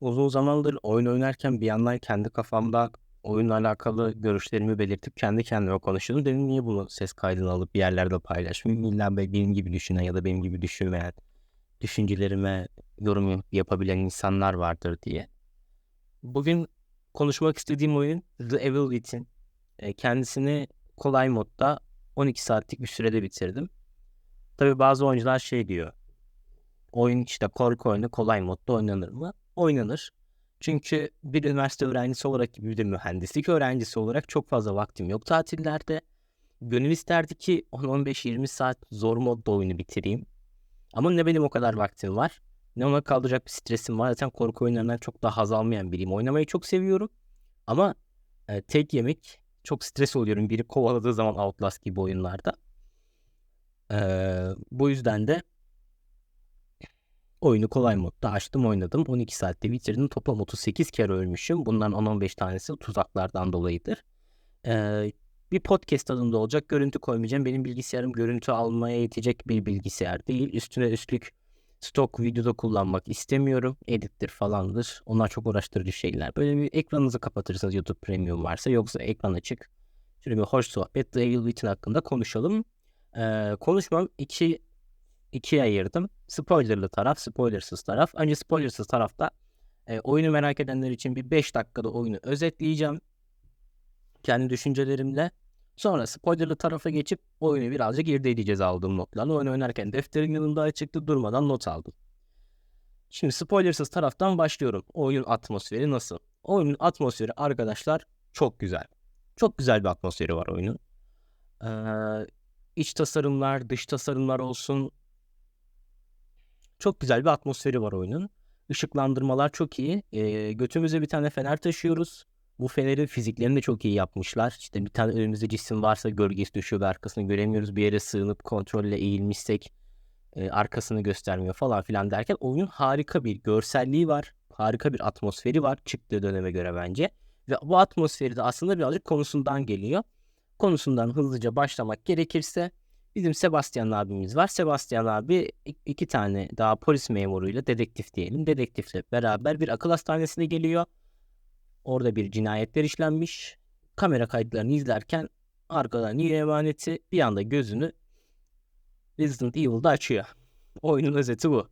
Uzun zamandır oyun oynarken bir yandan kendi kafamda oyunla alakalı görüşlerimi belirtip kendi kendime konuşuyordum. Dedim niye bunu ses kaydına alıp bir yerlerde paylaşmayayım? İlla be- benim gibi düşünen ya da benim gibi düşünmeyen, düşüncelerime yorum yap- yapabilen insanlar vardır diye. Bugün konuşmak istediğim oyun The Evil Within. E, Kendisini kolay modda 12 saatlik bir sürede bitirdim. Tabii bazı oyuncular şey diyor. Oyun işte korku oyunu kolay modda oynanır mı? Oynanır. Çünkü bir üniversite öğrencisi olarak bir de mühendislik öğrencisi olarak çok fazla vaktim yok tatillerde. Gönül isterdi ki 10-15-20 saat zor modda oyunu bitireyim. Ama ne benim o kadar vaktim var ne ona kaldıracak bir stresim var. Zaten korku oyunlarından çok daha haz almayan biriyim. Oynamayı çok seviyorum. Ama e, tek yemek çok stres oluyorum. Biri kovaladığı zaman Outlast gibi oyunlarda. E, bu yüzden de oyunu kolay modda açtım oynadım. 12 saatte bitirdim. Toplam 38 kere ölmüşüm. Bundan 10-15 tanesi tuzaklardan dolayıdır. E, bir podcast adında olacak. Görüntü koymayacağım. Benim bilgisayarım görüntü almaya yetecek bir bilgisayar değil. Üstüne üstlük stok videoda kullanmak istemiyorum. Edittir falandır. Onlar çok uğraştırıcı şeyler. Böyle bir ekranınızı kapatırsınız YouTube Premium varsa. Yoksa ekran açık. Şöyle bir hoş sohbet The Evil Within hakkında konuşalım. Ee, konuşmam iki ikiye ayırdım. Spoilerlı taraf, spoilersız taraf. Önce spoilersız tarafta e, oyunu merak edenler için bir 5 dakikada oyunu özetleyeceğim. Kendi düşüncelerimle. Sonra spoilerlı tarafa geçip oyunu birazcık irdeleyeceğiz aldığım notlarla. Oyun oynarken defterin yanında açıktı durmadan not aldım. Şimdi spoilersız taraftan başlıyorum. Oyun atmosferi nasıl? Oyunun atmosferi arkadaşlar çok güzel. Çok güzel bir atmosferi var oyunun. Ee, iç tasarımlar, dış tasarımlar olsun. Çok güzel bir atmosferi var oyunun. Işıklandırmalar çok iyi. Ee, götümüze bir tane fener taşıyoruz. Bu fenerin fiziklerini de çok iyi yapmışlar. İşte bir tane önümüzde cisim varsa gölgesi düşüyor ve arkasını göremiyoruz. Bir yere sığınıp kontrolle eğilmişsek e, arkasını göstermiyor falan filan derken oyunun harika bir görselliği var. Harika bir atmosferi var çıktığı döneme göre bence. Ve bu atmosferi de aslında birazcık konusundan geliyor. Konusundan hızlıca başlamak gerekirse bizim Sebastian abimiz var. Sebastian abi iki tane daha polis memuruyla dedektif diyelim. Dedektifle beraber bir akıl hastanesine geliyor. Orada bir cinayetler işlenmiş. Kamera kayıtlarını izlerken arkadan iyi emaneti bir anda gözünü Resident Evil'da açıyor. Oyunun özeti bu.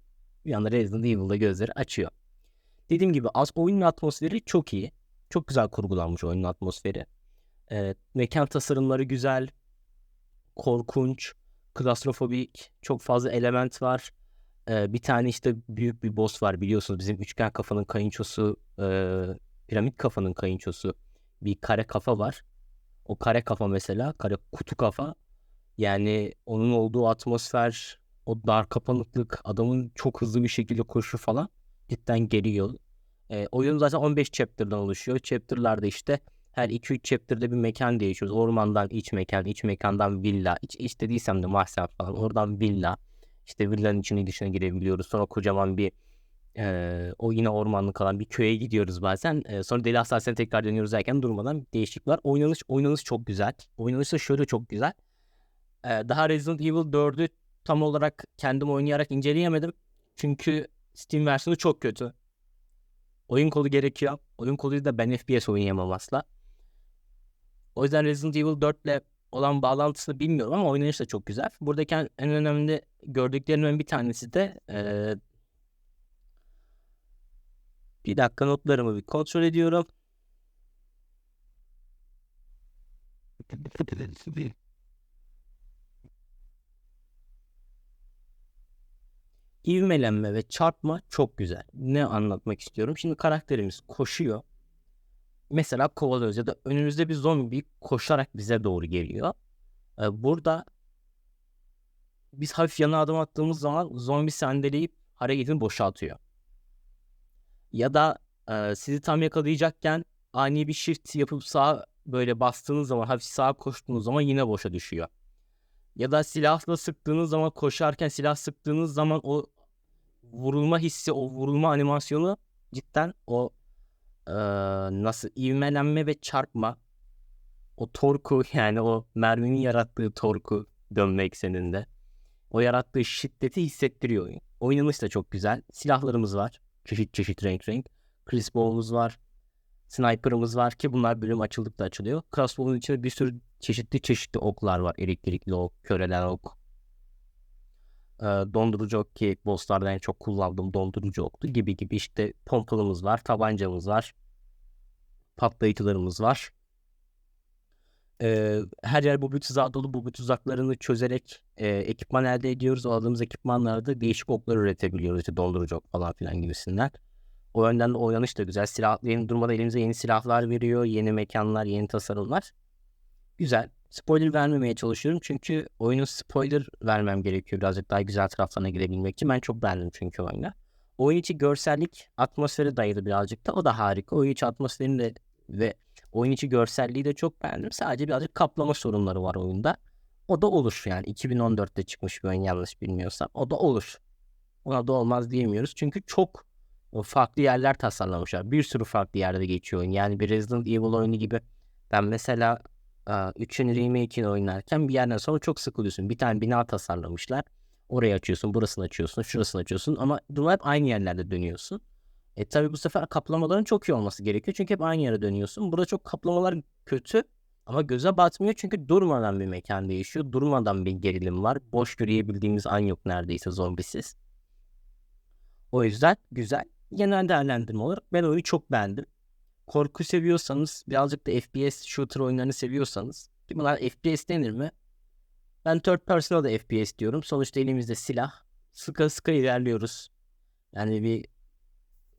Bir anda Resident Evil'da gözleri açıyor. Dediğim gibi az oyunun atmosferi çok iyi. Çok güzel kurgulanmış oyunun atmosferi. Ee, mekan tasarımları güzel. Korkunç. Klastrofobik. Çok fazla element var. Ee, bir tane işte büyük bir boss var biliyorsunuz. Bizim üçgen kafanın kayınçosu e, piramit kafanın kayınçosu bir kare kafa var. O kare kafa mesela kare kutu kafa yani onun olduğu atmosfer o dar kapanıklık adamın çok hızlı bir şekilde koşu falan cidden geriyor. E, oyun zaten 15 chapter'dan oluşuyor. Chapter'larda işte her 2-3 chapter'da bir mekan değişiyoruz. Ormandan iç mekan, iç mekandan villa, iç istediysem de mahzen falan. Oradan villa. İşte villanın içine dışına girebiliyoruz. Sonra kocaman bir ee, o yine ormanlık alan bir köye gidiyoruz bazen. Ee, sonra Deli Hastanesi'ne tekrar dönüyoruz derken durmadan değişiklik var. Oynanış, oynanış çok güzel. Oynanış da şöyle çok güzel. Ee, daha Resident Evil 4'ü tam olarak kendim oynayarak inceleyemedim. Çünkü Steam versiyonu çok kötü. Oyun kolu gerekiyor. Oyun koluyla da ben FPS oynayamam asla. O yüzden Resident Evil 4 ile olan bağlantısını bilmiyorum ama oynanış da çok güzel. Buradaki en önemli gördüklerimden bir tanesi de e, bir dakika notlarımı bir kontrol ediyorum. İvmelenme ve çarpma çok güzel. Ne anlatmak istiyorum? Şimdi karakterimiz koşuyor. Mesela kovalıyoruz ya da önümüzde bir zombi koşarak bize doğru geliyor. Ee, burada biz hafif yana adım attığımız zaman zombi sendeleyip hareketini boşaltıyor. Ya da e, sizi tam yakalayacakken ani bir shift yapıp sağa böyle bastığınız zaman hafif sağa koştuğunuz zaman yine boşa düşüyor. Ya da silahla sıktığınız zaman koşarken silah sıktığınız zaman o vurulma hissi, o vurulma animasyonu cidden o e, nasıl ivmelenme ve çarpma o torku yani o merminin yarattığı torku dönme ekseninde o yarattığı şiddeti hissettiriyor oyun. Oynanış da çok güzel. Silahlarımız var. Çeşit çeşit renk renk. Crossbow'umuz var. Sniper'ımız var ki bunlar bölüm açıldıkça açılıyor. Crossbow'un içinde bir sürü çeşitli çeşitli oklar var. Elektrikli ok, körelen ok. Dondurucu ki bosslarda en çok kullandığım dondurucu oktu gibi gibi işte pompalımız var, tabancamız var. Patlayıcılarımız var. Ee, her yer bu tuzağı dolu. Bu tuzaklarını çözerek e, ekipman elde ediyoruz. O aldığımız ekipmanlarda değişik oklar üretebiliyoruz. İşte dondurucu ok falan filan gibisinden. O yönden de oynanış da güzel. Silah, yeni durmadan elimize yeni silahlar veriyor. Yeni mekanlar, yeni tasarımlar. Güzel. Spoiler vermemeye çalışıyorum. Çünkü oyunun spoiler vermem gerekiyor. Birazcık daha güzel taraflarına girebilmek için. Ben çok beğendim çünkü oyunu. Oyun içi görsellik atmosfere dayalı birazcık da. O da harika. Oyun içi atmosferini de ve oyun içi görselliği de çok beğendim. Sadece birazcık kaplama sorunları var oyunda. O da olur yani. 2014'te çıkmış bir oyun yanlış bilmiyorsam. O da olur. Ona da olmaz diyemiyoruz. Çünkü çok farklı yerler tasarlamışlar. Bir sürü farklı yerde geçiyor oyun. Yani bir Resident Evil oyunu gibi. Ben mesela 3'ün remake'ini oynarken bir yerden sonra çok sıkılıyorsun. Bir tane bina tasarlamışlar. Orayı açıyorsun, burasını açıyorsun, şurasını açıyorsun ama durma hep aynı yerlerde dönüyorsun. E tabi bu sefer kaplamaların çok iyi olması gerekiyor. Çünkü hep aynı yere dönüyorsun. Burada çok kaplamalar kötü ama göze batmıyor çünkü durmadan bir mekan değişiyor. Durmadan bir gerilim var. Boş yürüyebildiğimiz an yok neredeyse zombisiz. O yüzden güzel. Genel değerlendirme olarak ben oyunu çok beğendim. Korku seviyorsanız birazcık da FPS shooter oyunlarını seviyorsanız ki bunlar FPS denir mi? Ben third person'a da FPS diyorum. Sonuçta elimizde silah. Sıka sıka ilerliyoruz. Yani bir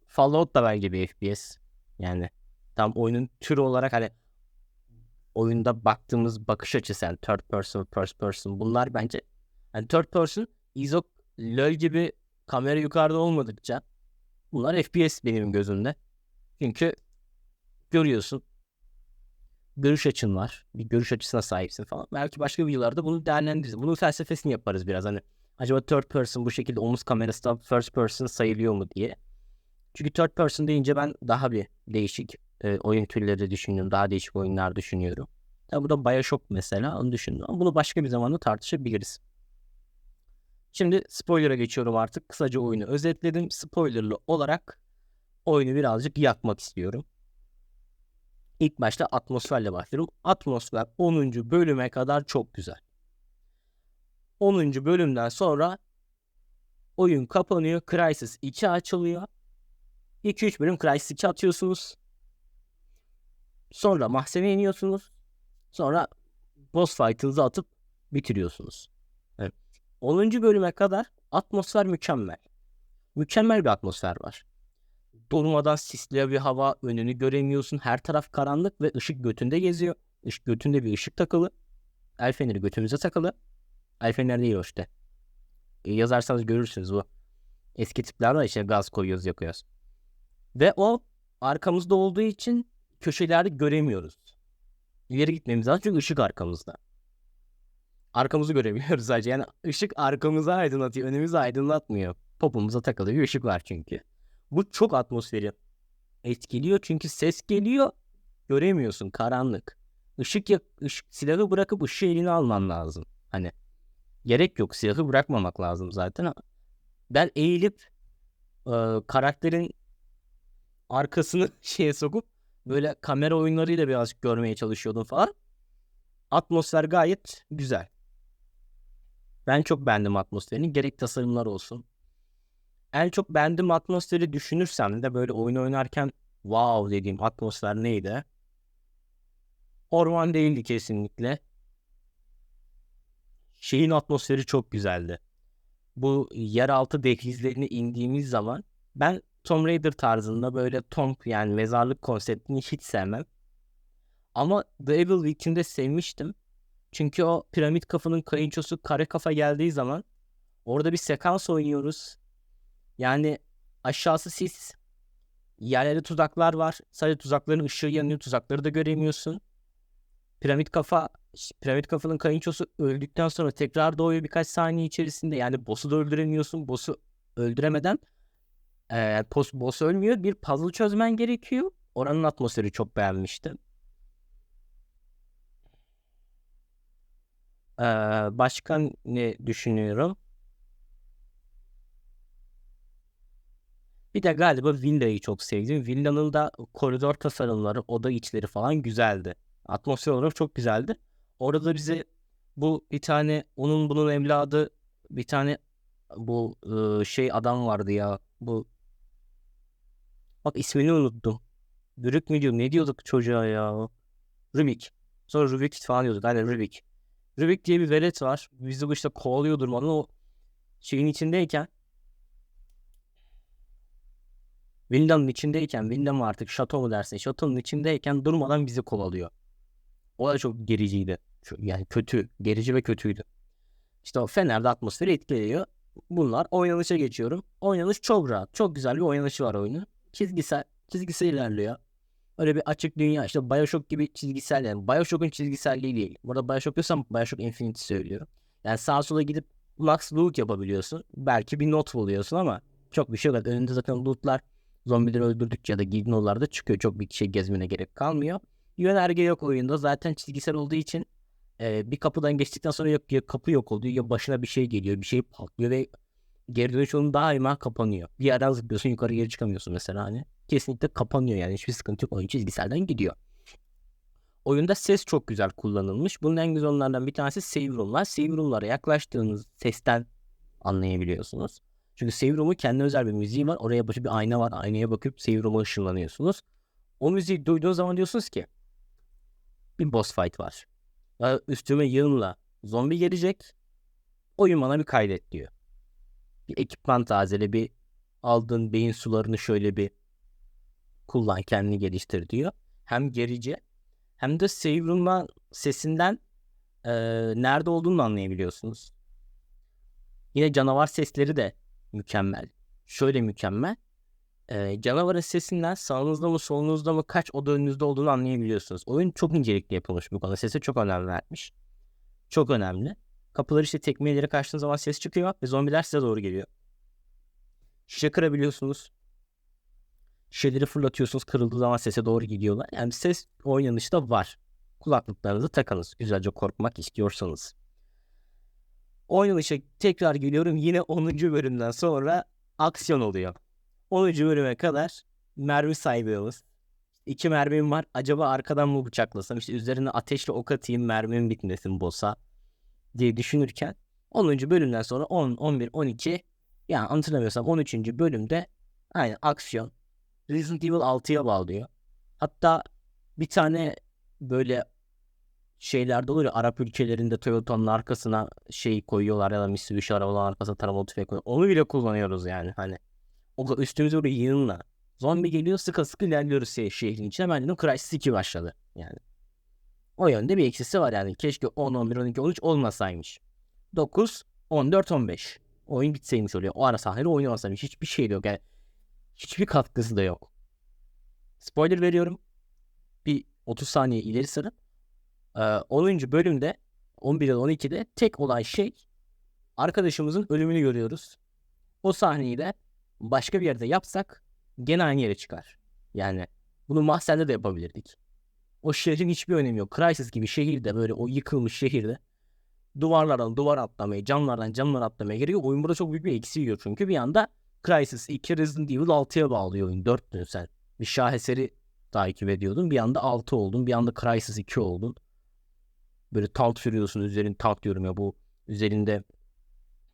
Fallout da bence bir FPS. Yani tam oyunun türü olarak hani oyunda baktığımız bakış açısı yani third person, first person bunlar bence yani third person izok LoL gibi kamera yukarıda olmadıkça bunlar FPS benim gözümde. Çünkü görüyorsun görüş açın var. Bir görüş açısına sahipsin falan. Belki başka videolarda bunu değerlendiririz. Bunun felsefesini yaparız biraz. Hani acaba third person bu şekilde omuz kamerası da first person sayılıyor mu diye. Çünkü third person deyince ben daha bir değişik e, oyun türleri düşünüyorum. Daha değişik oyunlar düşünüyorum. Tabi bu da Bioshock mesela onu düşündüm. Ama bunu başka bir zamanda tartışabiliriz. Şimdi spoiler'a geçiyorum artık. Kısaca oyunu özetledim. Spoilerlı olarak oyunu birazcık yakmak istiyorum. İlk başta atmosferle başlıyorum. Atmosfer 10. bölüme kadar çok güzel. 10. bölümden sonra oyun kapanıyor. Crysis 2 açılıyor. 2-3 bölüm Crysis 2 atıyorsunuz. Sonra mahzene iniyorsunuz. Sonra boss fight'ınızı atıp bitiriyorsunuz. Evet. 10. bölüme kadar atmosfer mükemmel. Mükemmel bir atmosfer var. Durmadan sisli bir hava, önünü göremiyorsun. Her taraf karanlık ve ışık götünde geziyor. Işık götünde bir ışık takılı. El feneri götümüze takılı. El feneri değil o işte. E, yazarsanız görürsünüz bu. Eski tipler var işte gaz koyuyoruz yakıyoruz. Ve o arkamızda olduğu için köşelerde göremiyoruz. İleri gitmemiz lazım çünkü ışık arkamızda. Arkamızı görebiliyoruz sadece. Yani ışık arkamızı aydınlatıyor. Önümüzü aydınlatmıyor. Popumuza takılıyor. ışık var çünkü. Bu çok atmosferi etkiliyor. Çünkü ses geliyor. Göremiyorsun. Karanlık. Işık, yak ışık silahı bırakıp ışığı eline alman lazım. Hani gerek yok. Silahı bırakmamak lazım zaten. Ben eğilip e, karakterin arkasını şeye sokup böyle kamera oyunlarıyla birazcık görmeye çalışıyordum falan. Atmosfer gayet güzel. Ben çok beğendim atmosferini. Gerek tasarımlar olsun. En çok beğendiğim atmosferi düşünürsem de böyle oyun oynarken wow dediğim atmosfer neydi? Orman değildi kesinlikle. Şeyin atmosferi çok güzeldi. Bu yeraltı dehlizlerine indiğimiz zaman ben Tomb Raider tarzında böyle tomb yani mezarlık konseptini hiç sevmem. Ama The Evil Within'de sevmiştim. Çünkü o piramit kafanın kayınçosu kare kafa geldiği zaman orada bir sekans oynuyoruz. Yani aşağısı sis. Yerlerde tuzaklar var. Sadece tuzakların ışığı yanıyor. Tuzakları da göremiyorsun. Piramit kafa piramit kafanın kayınçosu öldükten sonra tekrar doğuyor birkaç saniye içerisinde. Yani boss'u da öldüremiyorsun. Boss'u öldüremeden e, boss, boss ölmüyor. Bir puzzle çözmen gerekiyor. Oranın atmosferi çok beğenmiştim. Ee, başka ne düşünüyorum? Bir de galiba villayı çok sevdim. Villanın da koridor tasarımları, oda içleri falan güzeldi. Atmosfer olarak çok güzeldi. Orada da bize bu bir tane onun bunun evladı bir tane bu ıı, şey adam vardı ya. Bu bak ismini unuttum. Bürük mü diyor? Ne diyorduk çocuğa ya? Rubik. Sonra Rubik falan diyorduk. Aynen Rubik. Rubik diye bir velet var. Bizi bu işte kovalıyor durmadan o şeyin içindeyken villanın içindeyken villa mı artık şato mu dersin şatonun içindeyken durmadan bizi kovalıyor. O da çok gericiydi. Yani kötü. Gerici ve kötüydü. İşte o Fener'de atmosferi etkiliyor. Bunlar oynanışa geçiyorum. Oynanış çok rahat. Çok güzel bir oynanışı var oyunun. Çizgisel, çizgisel ilerliyor. Öyle bir açık dünya işte Bioshock gibi çizgisel yani Bioshock'un çizgiselliği değil. Burada Bioshock diyorsam Bioshock Infinite söylüyorum. Yani sağa sola gidip max loot yapabiliyorsun. Belki bir not buluyorsun ama çok bir şey yok. Önünde zaten lootlar zombileri öldürdükçe ya da gizli çıkıyor. Çok bir şey gezmene gerek kalmıyor. Yönerge yok oyunda. Zaten çizgisel olduğu için e, bir kapıdan geçtikten sonra yok, ya kapı yok oluyor ya başına bir şey geliyor. Bir şey patlıyor ve geri dönüş yolun daima kapanıyor. Bir yerden zıplıyorsun yukarı geri çıkamıyorsun mesela hani. Kesinlikle kapanıyor yani hiçbir sıkıntı yok. Oyun çizgiselden gidiyor. Oyunda ses çok güzel kullanılmış. Bunun en güzel onlardan bir tanesi save room'lar. Save room'lara yaklaştığınız sesten anlayabiliyorsunuz. Çünkü save room'un kendi özel bir müziği var. Oraya bakıp bir ayna var. Aynaya bakıp save room'a ışınlanıyorsunuz. O müziği duyduğunuz zaman diyorsunuz ki bir boss fight var. Ya üstüme yığınla zombi gelecek. Oyun bana bir kaydet diyor. Bir ekipman tazele bir aldığın beyin sularını şöyle bir kullan kendini geliştir diyor. Hem gerici hem de save room'dan sesinden eee, nerede olduğunu anlayabiliyorsunuz. Yine canavar sesleri de mükemmel. Şöyle mükemmel. Eee, canavarın sesinden sağınızda mı solunuzda mı kaç oda önünüzde olduğunu anlayabiliyorsunuz. Oyun çok incelikli yapılmış bu konuda. Sese çok önem vermiş. Çok önemli. Kapıları işte tekmeleri kaçtığınız zaman ses çıkıyor ve zombiler size doğru geliyor. Şişe kırabiliyorsunuz. Şişeleri fırlatıyorsunuz. Kırıldığı zaman sese doğru gidiyorlar. Yani ses oynanışta var. Kulaklıklarınızı takınız. Güzelce korkmak istiyorsanız. Oynanışa tekrar geliyorum. Yine 10. bölümden sonra aksiyon oluyor. 10. bölüme kadar mermi saymıyoruz. İki mermim var. Acaba arkadan mı bıçaklasam? İşte üzerine ateşle ok atayım mermim bitmesin boss'a diye düşünürken 10. bölümden sonra 10, 11, 12 yani hatırlamıyorsam 13. bölümde aynı aksiyon Resident Evil 6'ya bağlıyor. Hatta bir tane böyle şeylerde olur ya Arap ülkelerinde Toyota'nın arkasına şey koyuyorlar ya da Mitsubishi arabaların arkasına taramalı tüfek koyuyorlar. Onu bile kullanıyoruz yani hani. O üstümüze oraya yığınla. Zombi geliyor sıkı sıkı ilerliyoruz şey, şehrin içine. Ben dedim Crysis 2 başladı yani. O yönde bir eksisi var yani. Keşke 10, 11, 12, 13 olmasaymış. 9, 14, 15. Oyun bitseymiş oluyor. O ara sahneleri oynamasaymış. Hiçbir şey yok. Yani hiçbir katkısı da yok. Spoiler veriyorum. Bir 30 saniye ileri sarın. Ee, 10. bölümde 11 ile 12'de tek olay şey arkadaşımızın ölümünü görüyoruz. O sahneyi de başka bir yerde yapsak gene aynı yere çıkar. Yani bunu mahzende de yapabilirdik. O şehrin hiçbir önemi yok. Crysis gibi şehirde böyle o yıkılmış şehirde duvarlardan duvar atlamaya, camlardan camlar atlamaya gerekiyor. Oyun burada çok büyük bir eksi yiyor çünkü bir anda Crysis 2 Resident Evil 6'ya bağlıyor oyun. 4'tün sen. Bir şaheseri takip ediyordun. Bir anda 6 oldun. Bir anda Crysis 2 oldun. Böyle tank sürüyorsun. Üzerin tank diyorum ya bu üzerinde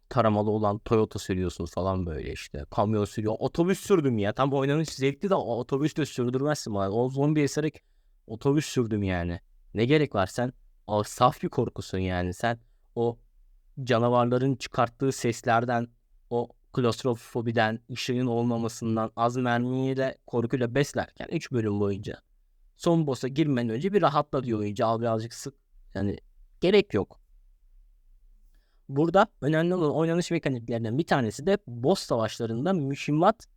taramalı olan Toyota sürüyorsunuz falan böyle işte. Kamyon sürüyor. Otobüs sürdüm ya. Tam oynanış zevkli de otobüs de sürdürmezsin bana. O zombi eserek otobüs sürdüm yani. Ne gerek var sen? O saf bir korkusun yani. Sen o canavarların çıkarttığı seslerden, o klostrofobiden, ışığın olmamasından, az mermiyle, korkuyla beslerken 3 bölüm boyunca son boss'a girmeden önce bir rahatla diyor oyuncu. Al birazcık sık. Yani gerek yok. Burada önemli olan oynanış mekaniklerinden bir tanesi de boss savaşlarında mühimmat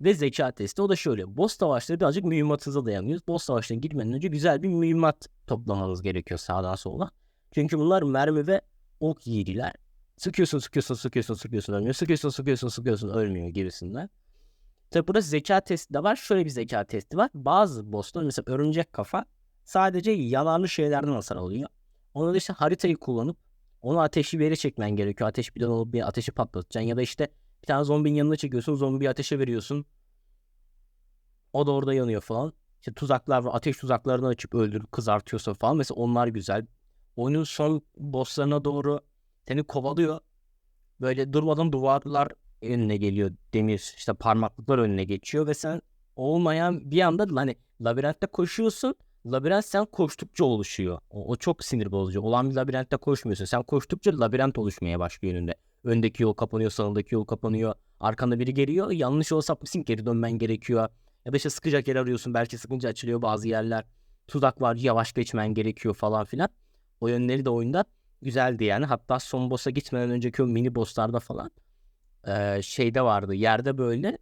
ve zeka testi. O da şöyle. Boss savaşları birazcık mühimmatınıza dayanıyor. Boss savaşlarına girmeden önce güzel bir mühimmat toplamanız gerekiyor sağdan sola. Çünkü bunlar mermi ve ok yiğidiler. Sıkıyorsun, sıkıyorsun, sıkıyorsun, sıkıyorsun, ölmüyor. Sıkıyorsun, sıkıyorsun, sıkıyorsun, ölmüyor gibisinden. Tabi burada zeka testi de var. Şöyle bir zeka testi var. Bazı bosslar mesela örümcek kafa sadece yalanlı şeylerden hasar alıyor. Onu da işte haritayı kullanıp onu ateşli bir yere çekmen gerekiyor. Ateş bidon olup bir ateşi patlatacaksın. Ya da işte Bir tane zombinin yanına çekiyorsun. Zombiyi ateşe veriyorsun. O da orada yanıyor falan. İşte tuzaklar var. Ateş tuzaklarını açıp öldürüp kızartıyorsun falan. Mesela onlar güzel. Oyunun son bosslarına doğru seni kovalıyor. Böyle durmadan duvarlar önüne geliyor. Demir işte parmaklıklar önüne geçiyor ve sen olmayan bir anda hani labirentte koşuyorsun. Labirent sen koştukça oluşuyor. O, o çok sinir bozucu. Olan bir labirentte koşmuyorsun. Sen koştukça labirent oluşmaya başlıyor önünde. Öndeki yol kapanıyor, sağındaki yol kapanıyor. Arkanda biri geliyor. Yanlış yol sapmışsın geri dönmen gerekiyor. Ya da işte sıkacak yer arıyorsun. Belki sıkınca açılıyor bazı yerler. Tuzak var yavaş geçmen gerekiyor falan filan. O yönleri de oyunda güzeldi yani. Hatta son boss'a gitmeden önceki o mini boss'larda falan şeyde vardı. Yerde böyle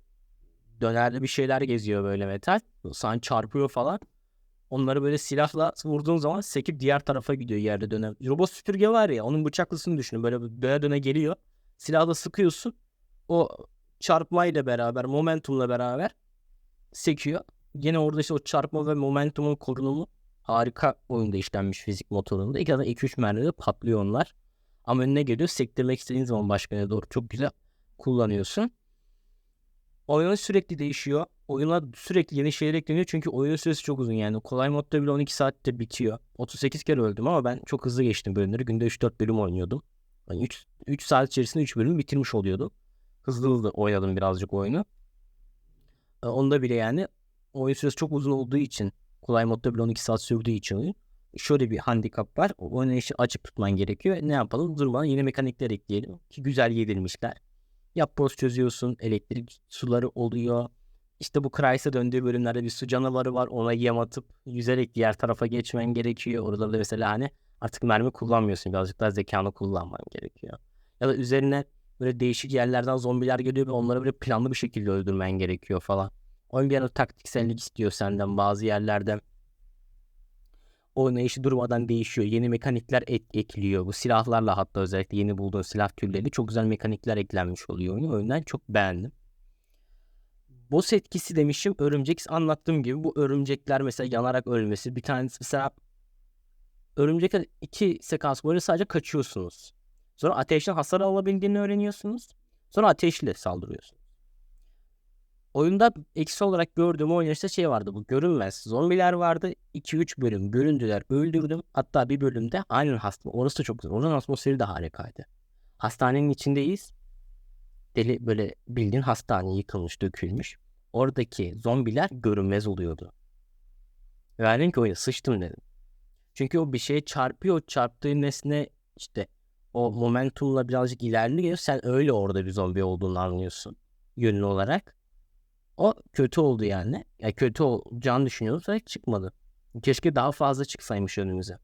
dönerli bir şeyler geziyor böyle metal. Sana çarpıyor falan. Onları böyle silahla vurduğun zaman sekip diğer tarafa gidiyor yerde dönen. Robot süpürge var ya onun bıçaklısını düşünün. Böyle döne döne geliyor. Silahla sıkıyorsun. O çarpmayla beraber, momentumla beraber sekiyor. Yine orada işte o çarpma ve momentumun korunumu harika oyunda işlenmiş fizik motorunda. İlk zaten 2-3 mermide patlıyor onlar. Ama önüne geliyor sektirmek istediğin zaman başka doğru çok güzel kullanıyorsun. Oyun sürekli değişiyor. Oyuna sürekli yeni şeyler ekleniyor çünkü oyunun süresi çok uzun yani. Kolay modda bile 12 saatte bitiyor. 38 kere öldüm ama ben çok hızlı geçtim bölümleri. Günde 3-4 bölüm oynuyordum. Yani 3, 3 saat içerisinde 3 bölümü bitirmiş oluyordum. Hızlı hızlı oynadım birazcık oyunu. E, Onda bile yani oyun süresi çok uzun olduğu için kolay modda bile 12 saat sürdüğü için oyun. Şöyle bir handikap var. Oynayışı açık tutman gerekiyor. Ne yapalım? Durmadan yeni mekanikler ekleyelim. Ki güzel yedirmişler. Yapboz çözüyorsun. Elektrik suları oluyor. İşte bu Crysis döndüğü bölümlerde bir su canavarı var. Ona yem atıp yüzerek diğer tarafa geçmen gerekiyor. Orada da mesela hani artık mermi kullanmıyorsun. Birazcık daha zekanı kullanman gerekiyor. Ya da üzerine böyle değişik yerlerden zombiler geliyor ve onları böyle planlı bir şekilde öldürmen gerekiyor falan. Oyun bir yana taktiksellik istiyor senden bazı yerlerde. Oynayışı durmadan değişiyor. Yeni mekanikler ek- ekliyor. Bu silahlarla hatta özellikle yeni bulduğun silah türleri çok güzel mekanikler eklenmiş oluyor oyuna. O yüzden çok beğendim. Boss etkisi demişim. Örümcek anlattığım gibi bu örümcekler mesela yanarak ölmesi. Bir tanesi mesela örümcekler iki sekans boyunca sadece kaçıyorsunuz. Sonra ateşten hasar alabildiğini öğreniyorsunuz. Sonra ateşle saldırıyorsunuz. Oyunda eksi olarak gördüğüm oynayışta şey vardı bu görünmez zombiler vardı. 2-3 bölüm göründüler öldürdüm. Hatta bir bölümde aynen hasta orası da çok güzel. Oranın atmosferi de harikaydı. Hastanenin içindeyiz. Deli böyle bildiğin hastane yıkılmış dökülmüş. Oradaki zombiler görünmez oluyordu. Ve ben dedim ki oyuna sıçtım dedim. Çünkü o bir şeye çarpıyor çarptığı nesne işte o momentumla birazcık ilerliyor. Sen öyle orada bir zombi olduğunu anlıyorsun yönlü olarak o kötü oldu yani. Ya kötü olacağını düşünüyordum. Sonra çıkmadı. Keşke daha fazla çıksaymış önümüze.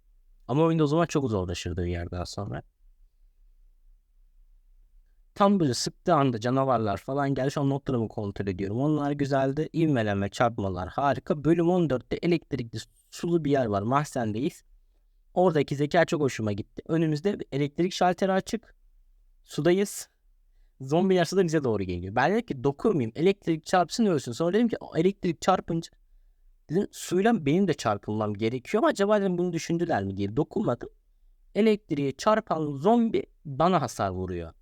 Ama oyunda o zaman çok zorlaşırdı bir yerden sonra. Tam böyle sıktığı anda canavarlar falan geldi. Şu an notlarımı kontrol ediyorum. Onlar güzeldi. İvmeleme, çarpmalar harika. Bölüm 14'te elektrikli sulu bir yer var. Mahzendeyiz. Oradaki zeka çok hoşuma gitti. Önümüzde elektrik şalteri açık. Sudayız. Zombiler suda bize doğru geliyor. Ben dedim ki dokunmayayım. Elektrik çarpsın ölsün. Sonra dedim ki "O elektrik çarpınca dedim suyla benim de çarpılmam gerekiyor ama acaba dedim bunu düşündüler mi diye dokunmadım. Elektriğe çarpan zombi bana hasar vuruyor.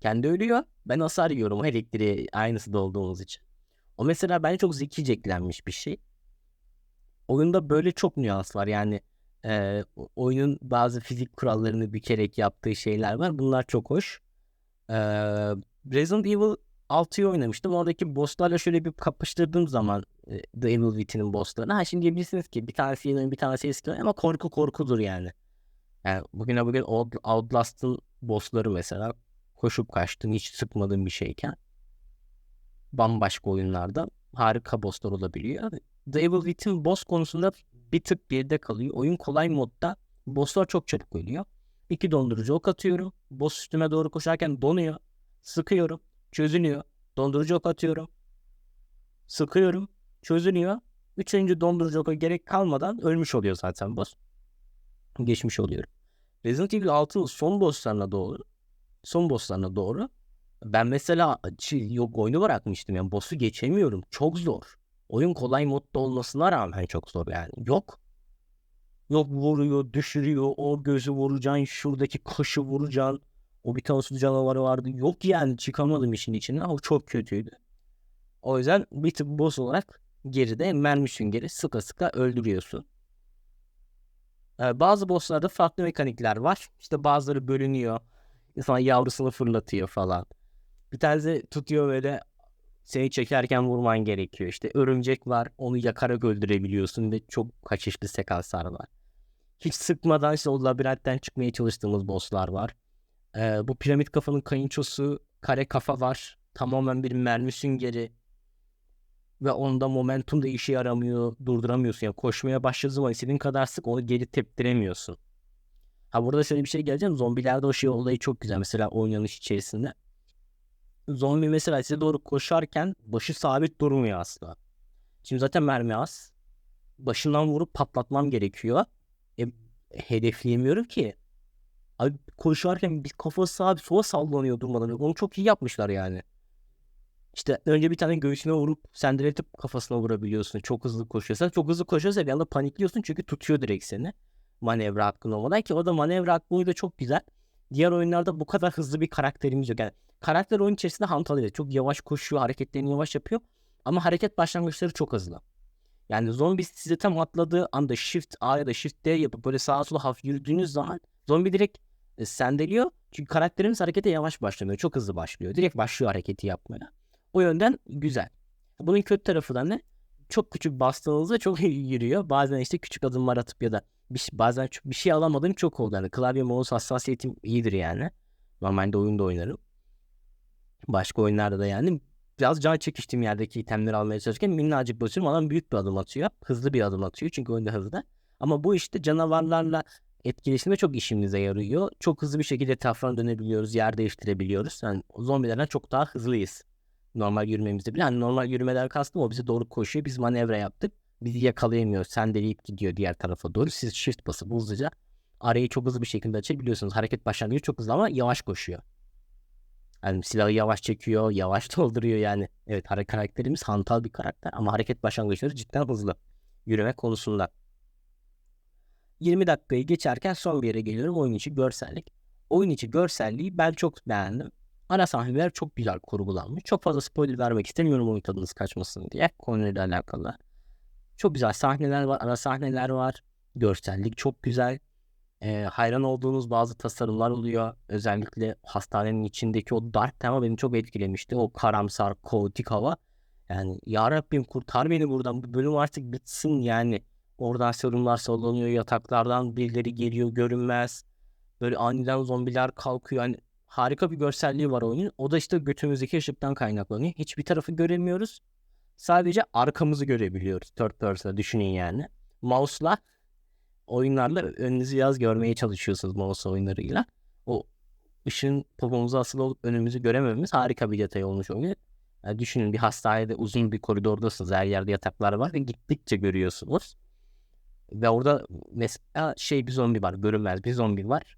Kendi ölüyor. Ben hasar yiyorum o elektriğe aynısı da olduğumuz için. O mesela bence çok zekice eklenmiş bir şey. Oyunda böyle çok nüans var. Yani e, oyunun bazı fizik kurallarını bükerek yaptığı şeyler var. Bunlar çok hoş. Ee, Resident Evil 6'yı oynamıştım. Oradaki bosslarla şöyle bir kapıştırdığım zaman The Evil Within'in bosslarını. Ha şimdi diyebilirsiniz ki bir tanesi yeni bir tanesi eski ama korku korkudur yani. Yani bugüne bugün Out- Outlast'ın bossları mesela koşup kaçtığın hiç sıkmadığın bir şeyken bambaşka oyunlarda harika bosslar olabiliyor. The Evil Within boss konusunda bir tık geride kalıyor. Oyun kolay modda bosslar çok çabuk ölüyor. İki dondurucu ok atıyorum. Boss üstüme doğru koşarken donuyor. Sıkıyorum. Çözünüyor. Dondurucu ok atıyorum. Sıkıyorum. Çözünüyor. Üçüncü dondurucu oka gerek kalmadan ölmüş oluyor zaten boss. Geçmiş oluyorum. Resident Evil 6'nın son bosslarına doğru son bosslarına doğru ben mesela yok oyunu bırakmıştım yani boss'u geçemiyorum. Çok zor. Oyun kolay modda olmasına rağmen çok zor yani. Yok. Yok vuruyor, düşürüyor, o gözü vuracaksın, şuradaki kaşı vuracaksın. O bir tane su canavarı vardı. Yok yani çıkamadım işin içinden. O çok kötüydü. O yüzden bir tık boss olarak geride mermi süngeri sıka sıka öldürüyorsun. Ee, bazı bosslarda farklı mekanikler var. İşte bazıları bölünüyor. İnsan yavrusunu fırlatıyor falan. Bir tanesi tutuyor böyle seni çekerken vurman gerekiyor. İşte örümcek var onu yakarak öldürebiliyorsun ve çok kaçışlı sekanslar var. Hiç sıkmadan işte o labirentten çıkmaya çalıştığımız bosslar var. Ee, bu piramit kafanın kayınçosu kare kafa var. Tamamen bir mermi süngeri. Ve onda momentum da işe yaramıyor. Durduramıyorsun. Yani koşmaya başladığı zaman istediğin kadar sık onu geri teptiremiyorsun. Ha burada şöyle bir şey geleceğim. Zombilerde o şey olayı çok güzel. Mesela oynanış içerisinde. Zombi mesela size doğru koşarken başı sabit durmuyor asla. Şimdi zaten mermi az. Başından vurup patlatmam gerekiyor. Hedefleyemiyorum ki. Abi koşarken bir kafası sağa sola sallanıyor durmadan. Onu çok iyi yapmışlar yani. İşte önce bir tane göğsüne vurup sendeletip kafasına vurabiliyorsun. Çok hızlı koşuyorsan. Çok hızlı koşuyorsa bir anda panikliyorsun çünkü tutuyor direkt seni. Manevra hakkın olmadan ki o da manevra da çok güzel. Diğer oyunlarda bu kadar hızlı bir karakterimiz yok. Yani karakter oyun içerisinde hantalıyor. Çok yavaş koşuyor, hareketlerini yavaş yapıyor. Ama hareket başlangıçları çok hızlı. Yani zombi size tam atladığı anda shift A ya da shift D yapıp böyle sağa sola hafif yürüdüğünüz zaman zombi direkt e, sendeliyor. Çünkü karakterimiz harekete yavaş başlamıyor. Çok hızlı başlıyor. Direkt başlıyor hareketi yapmaya. O yönden güzel. Bunun kötü tarafı da ne? Çok küçük bastığınızda çok yürüyor. Bazen işte küçük adımlar atıp ya da bir, bazen bir şey alamadığım çok oldu. Yani klavye mouse hassasiyetim iyidir yani. Normalde oyunda oynarım. Başka oyunlarda da yani biraz can çekiştiğim yerdeki itemleri almaya çalışırken minnacık basıyorum. Adam büyük bir adım atıyor. Hızlı bir adım atıyor çünkü oyunda hızlı. Ama bu işte canavarlarla etkileşimde çok işimize yarıyor. Çok hızlı bir şekilde etrafına dönebiliyoruz, yer değiştirebiliyoruz. Yani zombilerden çok daha hızlıyız. Normal yürümemizde bile. Hani normal yürümeden kastım o bize doğru koşuyor. Biz manevra yaptık. Bizi yakalayamıyor. Sendeleyip gidiyor diğer tarafa doğru. Siz shift basıp hızlıca arayı çok hızlı bir şekilde açabiliyorsunuz. Hareket başlangıcı çok hızlı ama yavaş koşuyor. Yani silahı yavaş çekiyor, yavaş dolduruyor yani. Evet karakterimiz hantal bir karakter ama hareket başlangıçları cidden hızlı. Yürüme konusunda. 20 dakikayı geçerken son bir yere geliyorum. Oyun içi görsellik. Oyun içi görselliği ben çok beğendim. Ana sahneler çok güzel kurgulanmış. Çok fazla spoiler vermek istemiyorum oyun tadınız kaçmasın diye konuyla alakalı. Çok güzel sahneler var, ana sahneler var. Görsellik çok güzel. E, hayran olduğunuz bazı tasarımlar oluyor. Özellikle hastanenin içindeki o dark tema beni çok etkilemişti. O karamsar, kaotik hava. Yani ya Rabbim kurtar beni buradan. Bu bölüm artık bitsin yani. Oradan serumlar sallanıyor, yataklardan birileri geliyor görünmez. Böyle aniden zombiler kalkıyor. Yani harika bir görselliği var oyunun. O da işte götümüzdeki ışıktan kaynaklanıyor. Hiçbir tarafı göremiyoruz. Sadece arkamızı görebiliyoruz. Third person'a düşünün yani. Mouse'la oyunlarla önünüzü yaz görmeye çalışıyorsunuz mouse oyunlarıyla. O ışığın popomuza asılı olup önümüzü göremememiz harika bir detay olmuş oluyor. Yani düşünün bir hastanede uzun bir koridordasınız. Her yerde yataklar var ve gittikçe görüyorsunuz. Ve orada mesela şey bir zombi var. Görünmez bir zombi var.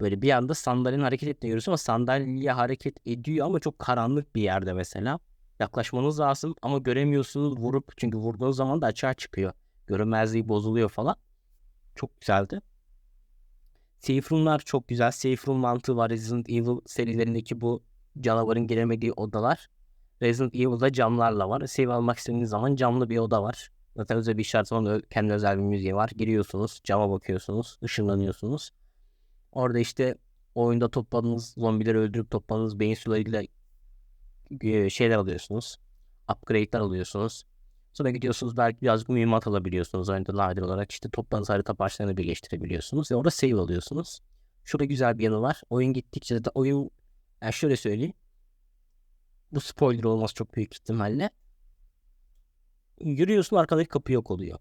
Böyle bir anda sandalyenin hareket ettiğini görüyorsun ama sandalye hareket ediyor ama çok karanlık bir yerde mesela. Yaklaşmanız lazım ama göremiyorsunuz vurup çünkü vurduğunuz zaman da açığa çıkıyor. Görünmezliği bozuluyor falan. Çok güzeldi. Safe Room'lar çok güzel. Safe Room mantığı var. Resident Evil serilerindeki bu canavarın giremediği odalar. Resident Evil'da camlarla var. Save almak istediğiniz zaman camlı bir oda var. Zaten özel bir işaret falan kendi özel bir müziği var. Giriyorsunuz, cama bakıyorsunuz, ışınlanıyorsunuz. Orada işte oyunda topladığınız zombileri öldürüp topladığınız beyin sularıyla şeyler alıyorsunuz. Upgrade'ler alıyorsunuz. Sonra gidiyorsunuz belki birazcık mühimmat alabiliyorsunuz. Oyunda nadir olarak işte topladığınız harita başlarını birleştirebiliyorsunuz. Ve orada save alıyorsunuz. Şurada güzel bir yanı var. Oyun gittikçe de oyun yani şöyle söyleyeyim. Bu spoiler olmaz çok büyük ihtimalle. Yürüyorsun arkadaki kapı yok oluyor.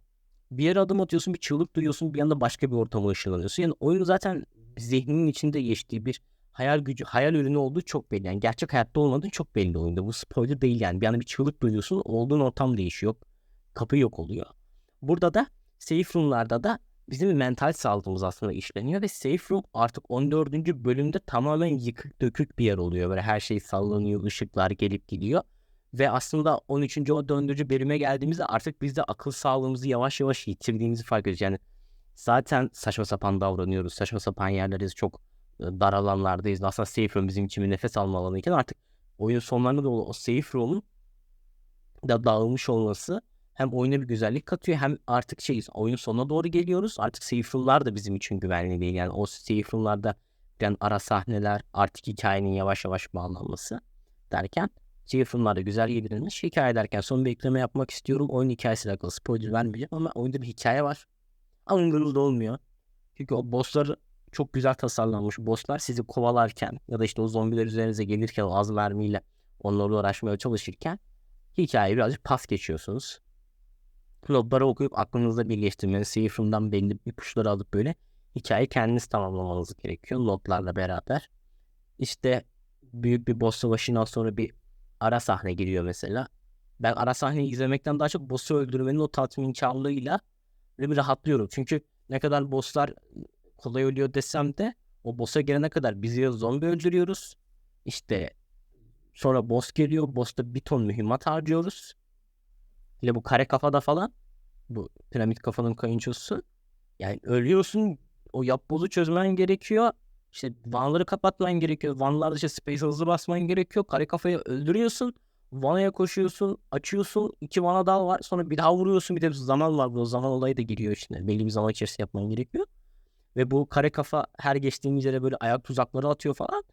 Bir yere adım atıyorsun bir çığlık duyuyorsun bir anda başka bir ortama ışınlanıyorsun. Yani oyun zaten zihninin içinde geçtiği bir hayal gücü, hayal ürünü olduğu çok belli. Yani gerçek hayatta olmadığı çok belli oyunda. Bu spoiler değil yani. Bir anda bir çığlık duyuyorsun olduğun ortam değişiyor. Kapı yok oluyor. Burada da safe room'larda da bizim mental sağlığımız aslında işleniyor ve safe room artık 14. bölümde tamamen yıkık dökük bir yer oluyor. Böyle her şey sallanıyor, ışıklar gelip gidiyor. Ve aslında 13. o 14. bölüme geldiğimizde artık biz de akıl sağlığımızı yavaş yavaş yitirdiğimizi fark ediyoruz. Yani zaten saçma sapan davranıyoruz. Saçma sapan yerleriz. Çok dar alanlardayız. Aslında safe room bizim için bir nefes alma alanıyken artık oyun sonlarında da o safe room'un da dağılmış olması hem oyuna bir güzellik katıyor hem artık şey oyun sonuna doğru geliyoruz. Artık safe room'lar da bizim için güvenli değil. Yani o safe room'larda yani ara sahneler artık hikayenin yavaş yavaş bağlanması derken safe room'larda güzel yedirilmiş. Hikaye derken son bir ekleme yapmak istiyorum. Oyun hikayesiyle alakalı spoiler vermeyeceğim ama oyunda bir hikaye var. Ama Unreal'da olmuyor. Çünkü o bosslar çok güzel tasarlanmış. Bosslar sizi kovalarken ya da işte o zombiler üzerinize gelirken o az mermiyle onlarla uğraşmaya çalışırken hikayeyi birazcık pas geçiyorsunuz. Notları okuyup aklınızda birleştirmeniz, safe belli ipuçları alıp böyle hikayeyi kendiniz tamamlamanız gerekiyor notlarla beraber. İşte büyük bir boss savaşından sonra bir ara sahne giriyor mesela. Ben ara sahneyi izlemekten daha çok boss'u öldürmenin o tatminkarlığıyla böyle bir rahatlıyorum. Çünkü ne kadar bosslar kolay ölüyor desem de o boss'a gelene kadar biz ya zombi öldürüyoruz. İşte sonra boss geliyor. Boss'ta bir ton mühimmat harcıyoruz. Hele bu kare kafada falan bu piramit kafanın kayınçosu yani ölüyorsun o yapbozu çözmen gerekiyor. İşte vanları kapatman gerekiyor. Vanlarda işte space hızlı basman gerekiyor. Kare kafayı öldürüyorsun. Vana'ya koşuyorsun. Açıyorsun. iki Vana dal var. Sonra bir daha vuruyorsun. Bir de zaman var. Bu zaman olayı da giriyor işte. Belli bir zaman içerisinde yapman gerekiyor. Ve bu kare kafa her geçtiğimiz yere böyle ayak tuzakları atıyor falan.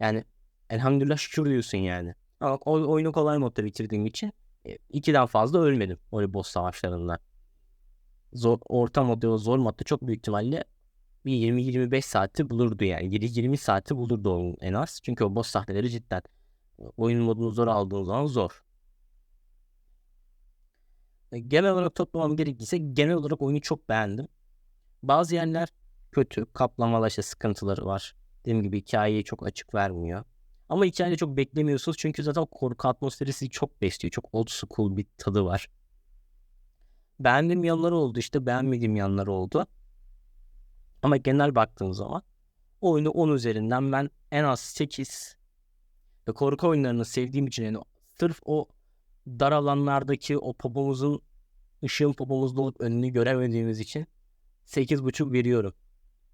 Yani elhamdülillah şükür diyorsun yani. Ama o oyunu kolay modda bitirdiğim için e, ikiden fazla ölmedim öyle boss savaşlarında. Zor, orta modda zor modda çok büyük ihtimalle bir 20-25 saati bulurdu yani. 20 saati bulurdu onun en az. Çünkü o boss sahneleri cidden oyun modunu zor aldığın zaman zor. E, genel olarak toplamam gerekirse genel olarak oyunu çok beğendim. Bazı yerler kötü. Kaplamalar sıkıntıları var. Dediğim gibi hikayeyi çok açık vermiyor. Ama hikayede çok beklemiyorsunuz çünkü zaten korku atmosferi sizi çok besliyor. Çok old school bir tadı var. Beğendiğim yanları oldu işte beğenmediğim yanları oldu. Ama genel baktığım zaman oyunu 10 üzerinden ben en az 8 ve korku oyunlarını sevdiğim için yani sırf o dar alanlardaki o popomuzun ışığın popomuzda olup önünü göremediğimiz için 8.5 veriyorum.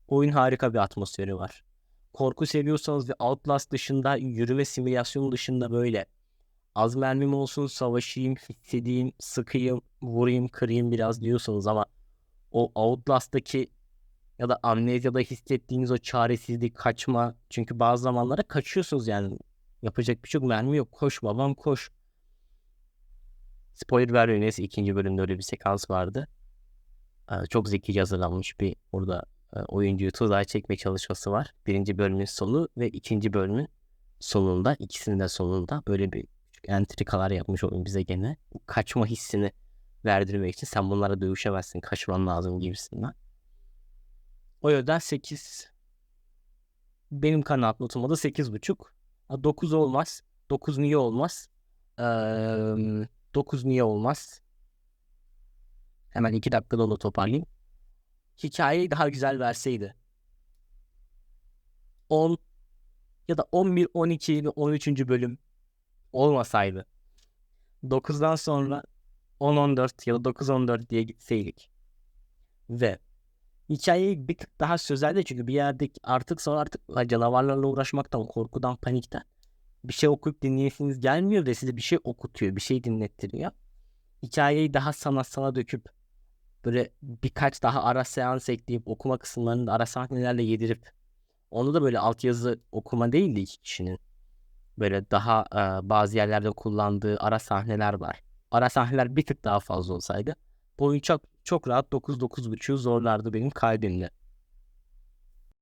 Oyun harika bir atmosferi var. Korku seviyorsanız ve Outlast dışında yürüme simülasyonu dışında böyle az mermim olsun savaşayım, hissedeyim, sıkayım, vurayım, kırayım biraz diyorsanız ama o Outlast'taki ya da amnezyada hissettiğiniz o çaresizlik, kaçma. Çünkü bazı zamanlara kaçıyorsunuz yani. Yapacak bir şey. Mermi yok. Koş babam koş. Spoiler vermiyorum. Neyse ikinci bölümde öyle bir sekans vardı. Çok zekice hazırlanmış bir orada oyuncuyu tuzağa çekme çalışması var. Birinci bölümün sonu ve ikinci bölümün sonunda ikisinin de sonunda böyle bir entrikalar yapmış oyun bize gene. Kaçma hissini verdirmek için sen bunlara dövüşemezsin, kaçman lazım gibisinden. O yüzden 8 benim kanaat notuma da 8.5. 9 olmaz. 9 niye olmaz? Ee, 9 niye olmaz? Hemen 2 dakikada onu toparlayayım. Hikayeyi daha güzel verseydi. 10 ya da 11, 12 ve 13. bölüm olmasaydı. 9'dan sonra 10-14 ya da 9-14 diye gitseydik. Ve hikayeyi bir tık daha sözeldi çünkü bir yerde artık sonra artık canavarlarla uğraşmaktan, korkudan, panikten bir şey okuyup dinleyesiniz gelmiyor ve size bir şey okutuyor, bir şey dinlettiriyor. Hikayeyi daha sanatsala döküp böyle birkaç daha ara seans ekleyip okuma kısımlarını da ara sahnelerle yedirip onu da böyle altyazı okuma değildi iki kişinin. Böyle daha e, bazı yerlerde kullandığı ara sahneler var. Ara sahneler bir tık daha fazla olsaydı bu oyun çok çok rahat 9-9.5'u zorlardı benim kalbimde.